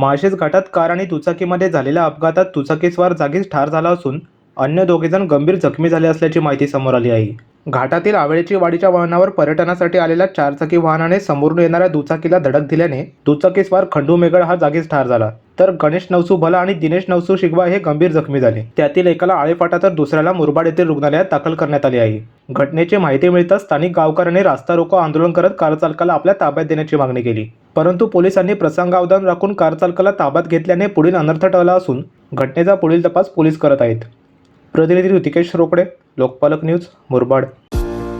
माळशेज घाटात कार आणि दुचाकीमध्ये झालेल्या अपघातात दुचाकीस्वार जागीच ठार झाला असून अन्य दोघेजण गंभीर जखमी झाले असल्याची माहिती समोर आली आहे. घाटातील आवेळेची वाडीच्या वाहनावर पर्यटनासाठी आलेल्या चारचाकी वाहनाने समोरून येणाऱ्या दुचाकीला धडक दिल्याने दुचाकीस्वार खंडू मेगळ हा जागीच ठार झाला. तर गणेश नवसू भला आणि दिनेश नवसू शिगवा हे गंभीर जखमी झाले. त्यातील एकाला आळेफाटा तर दुसऱ्याला मुरबाड येथील रुग्णालयात दाखल करण्यात आले आहे. घटनेची माहिती मिळताच स्थानिक गावकऱ्यांनी रास्ता रोको आंदोलन करत कारचालकाला आपल्या ताब्यात देण्याची मागणी केली. परंतु पोलिसांनी प्रसंगावधान राखून कारचालकाला ताब्यात घेतल्याने पुढील अनर्थ टळला असून घटनेचा पुढील तपास पोलीस करत आहेत. प्रतिनिधी ऋतिकेश रोकडे लोकपालक न्यूज मुरबाड.